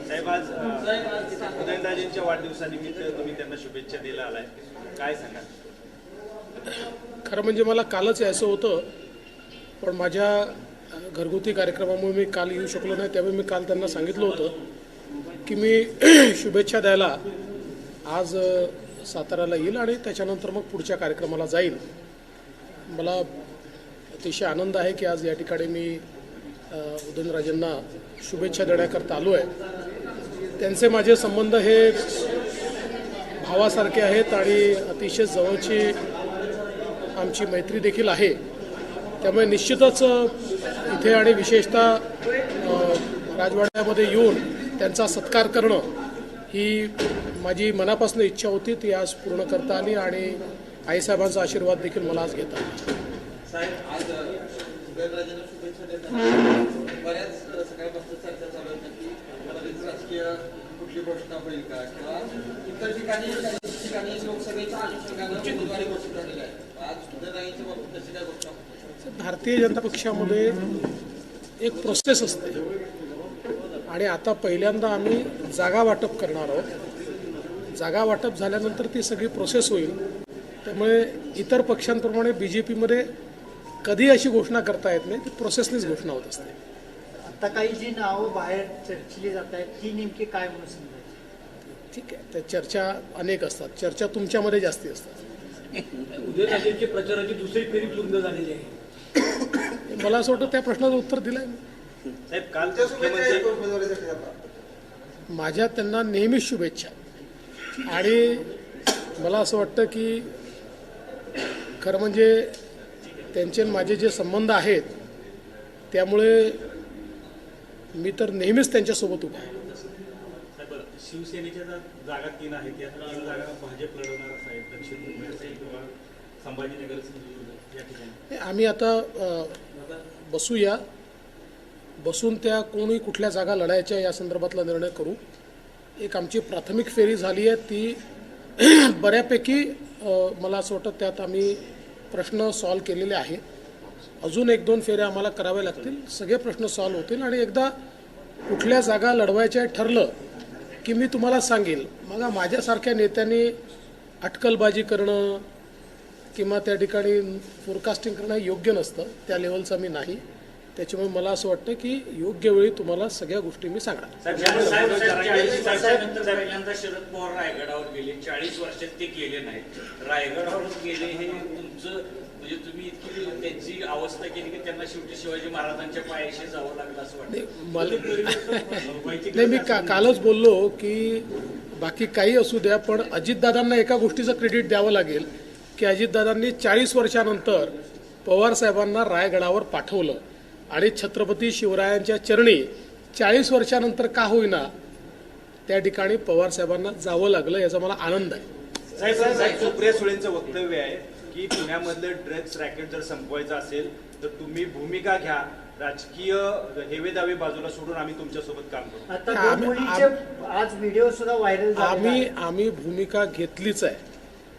साहेब आज अ, उदयनराजेंच्या वाढदिवसानिमित्त तुम्ही त्यांना शुभेच्छा द्यायला आलाय. काय सांगाल? खरं म्हणजे मला कालच यायचं होतं पण माझ्या घरगुती कार्यक्रमामुळे मी काल येऊ शकलो नाही त्यामुळे मी काल त्यांना सांगितलं होतं की मी शुभेच्छा द्यायला आज साताऱ्याला येईल आणि त्याच्यानंतर मग पुढच्या कार्यक्रमाला जाईल. मला अतिशय आनंद आहे की आज या ठिकाणी मी उदयनराजेंना शुभेच्छा देण्याकरता आलो आहे त्यांचे माझे संबंध हे भावासारखे आहेत आणि अतिशय जवळची आमची मैत्री देखील आहे. त्यामुळे निश्चितच इथे आणि विशेषतः राजवाड्यामध्ये येऊन त्यांचा सत्कार करणं ही माझी मनापासून इच्छा होती. ती आज पूर्ण करता आली आणि आईसाहेबांचा आशीर्वाद देखील मला आज घेता आला. उदयनराजांना शुभेच्छा देताना बऱ्याच सकाळपासून चर्चा चालू होत्या की मध्यंतरी राजकीय कुठली घोषणा होईल का? किंवा इतर ठिकाणी काही ठिकाणी लोकसभेच्या अनुषंगानं उमेदवारी घोषित झालेली आहे आज उदयनराजांच्या बाबतीत तशी काय घोषणा भारतीय जनता पक्षामध्ये एक प्रोसेस असते. आणि आता पहिल्यांदा आम्ही जागा वाटप करणार आहोत. जागा वाटप झाल्यानंतर ती सगळी प्रोसेस होईल. त्यामुळे इतर पक्षांप्रमाणे बी जे पीमध्ये कधी अशी घोषणा करता येत नाही ती प्रोसेसनीच घोषणा होत असते. आता काही जी नावं बाहेर चर्चिली जात आहेत ती नेमकी काय म्हणून समजायची? ठीक आहे त्या चर्चा अनेक असतात. चर्चा तुमच्यामध्ये जास्ती असतात. उदयनराजेंची प्रचाराची दुसरी फेरी पूर्ण झालेली आहे. मला असं वाटतं त्या प्रश्नाचं उत्तर दिलं साहेब माझ्या त्यांना नेहमीच शुभेच्छा. आणि मला असं वाटतं की खरं म्हणजे त्यांचे माझे जे संबंध आहेत त्यामुळे मी तर नेहमीच त्यांच्यासोबत उभा आहे. शिवसेनेच्या ज्या जागा तीन आहेत या तीन जागा भाजप लढवणार असं आहे दक्षिण मुंबई असेल किंवा संभाजीनगर सिंधुदुर्ग या ठिकाणी. आम्ही आता बसूया. बसून त्या कोणी कुठल्या जागा लढायच्या या संदर्भातला निर्णय करू. एक आमची प्राथमिक फेरी झाली आहे ती बऱ्यापैकी मला असं वाटतं त्यात आम्ही प्रश्न सॉल्व केलेले आहेत अजून एक दोन फेऱ्या आम्हाला कराव्या लागतील. सगळे प्रश्न सॉल्व होतील आणि एकदा कुठल्या जागा लढवायच्या ठरलं की मी तुम्हाला सांगेल. मग माझ्यासारख्या नेत्यांनी अटकलबाजी करणं किंवा त्या ठिकाणी फोरकास्टिंग करणं योग्य नसतं. त्या लेवलचं मी नाही. त्याच्यामुळे मला असं वाटतं की योग्य वेळी तुम्हाला सगळ्या गोष्टी मी सांगणार. पहिल्यांदा शरद पवार रायगडावर गेले. चाळीस वर्षात ते गेले नाहीत. रायगडावर गेले हे तुमचं म्हणजे तुम्ही इतकी त्यांची अवस्था केली की त्यांना शेवटी शिवाजी महाराजांच्या पायाशी जावं लागलं असं वाटतं. नाही, मी कालच बोललो की बाकी काही असू द्या पण अजितदादांना एका गोष्टीचं क्रेडिट द्यावं लागेल की अजितदादांनी चाळीस वर्षानंतर पवार साहेबांना रायगडावर पाठवलं. आणि छत्रपती शिवरायांच्या चरणी चाळीस वर्षानंतर का होईना त्या ठिकाणी पवार साहेबांना जावं लागलं याचा मला आनंद आहे. साहेब साहेब सुप्रिया सुळेंचं वक्तव्य आहे की पुण्यामधलं ड्रग्स रॅकेट जर संपवायचं असेल तर तुम्ही भूमिका घ्या. राजकीय हेवे दावे बाजूला सोडून आम्ही तुमच्यासोबत काम करू. आता दोन आम्ही- मुलींचे आज व्हिडिओ सुद्धा व्हायरल झाले आम्ही आम्ही भूमिका घेतलीच आहे.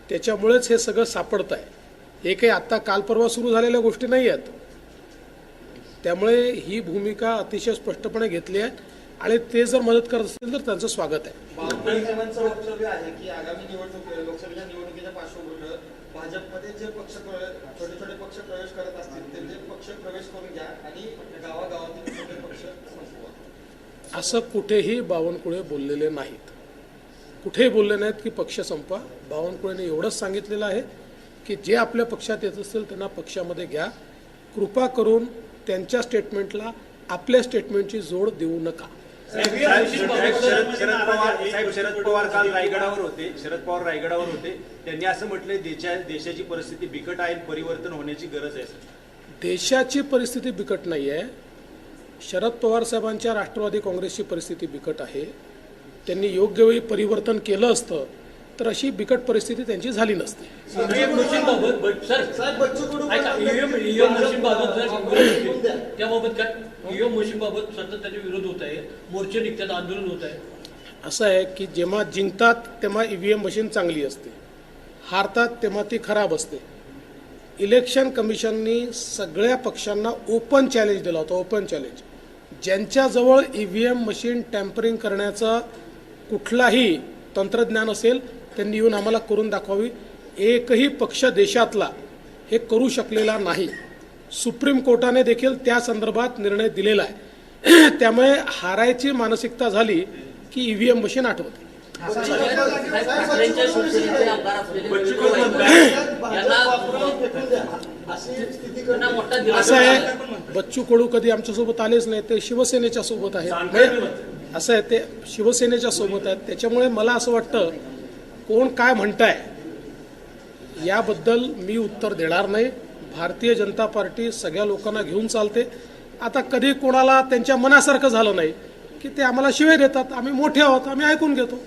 त्याच्यामुळेच हे सगळं सापडत आहे हे काही आत्ता काल परवा सुरू झालेल्या गोष्टी नाही आहेत. त्यामुळे ही भूमिका अतिशय स्पष्टपणे घेतली आहे. आणि ते जर मदत करत असतील तर त्यांचं स्वागत आहे. बावनकुळेकरांचं वक्तव्य आहे की आगामी निवडणूक लोकसभेच्या निवडणुकीच्या पार्श्वभूमीवर भाजपमध्ये जे पक्ष प्रवेश छोटे छोटे पक्ष प्रवेश करत असतील ते ते पक्ष प्रवेश करून घ्या आणि गावागावातील छोटे पक्ष संपवा. असं कुठेही बावनकुळे बोललेले नाहीत. कुठेही बोलले नाहीत की पक्ष संपवा. बावनकुळेने एवढंच सांगितलेलं आहे की जे आपल्या पक्षात येत असतील त्यांना पक्षामध्ये घ्या. कृपा करून त्यांच्या स्टेटमेंटला आपल्या स्टेटमेंटची जोड देऊ नका. शरद शरद पवार शरद पवार काल रायगडावर होते. शरद पवार रायगडावर होते. त्यांनी असं म्हटलंय देशा देशाची परिस्थिती बिकट आहे परिवर्तन होण्याची गरज आहे देशाची परिस्थिती बिकट नाही आहे शरद पवार साहेबांच्या राष्ट्रवादी काँग्रेसची परिस्थिती बिकट आहे. त्यांनी योग्य वेळी परिवर्तन केलं असतं. तर अशी बिकट परिस्थिती त्यांची झाली नसती. ईव्हीएम ईव्हीएम ईव्हीएम ईव्हीएम असं आहे की जेव्हा जिंकतात तेव्हा ई व्ही एम मशीन चांगली असते. हारतात तेव्हा ती खराब असते. इलेक्शन कमिशननी सगळ्या पक्षांना ओपन चॅलेंज दिला होता open challenge. ज्यांच्याजवळ E V M machine tampering करण्याचं कुठलाही तंत्रज्ञान असेल त्यांनी येऊन आम्हाला करून दाखवावी. एकही पक्ष देशातला हे करू शकलेला नाही. सुप्रीम कोर्टाने देखील त्या संदर्भात निर्णय दिलेला आहे. त्यामुळे हारायची मानसिकता झाली की ई व्ही एम मशीन आठवते. असं आहे बच्चू कडू कधी आमच्यासोबत आलेच नाही ते शिवसेनेच्या सोबत आहेत. म्हणजे असं आहे ते शिवसेनेच्या सोबत आहेत. त्याच्यामुळे मला असं वाटतं कोण काय म्हणताय याबद्दल मी उत्तर देणार नाही. भारतीय जनता पार्टी सगळ्या लोकांना घेऊन चालते. आता कधी कोणाला त्यांच्या मनासारखं झालं नाही की ते आम्हाला शिवाय देतात आम्ही मोठे आहोत आम्ही ऐकून घेतो.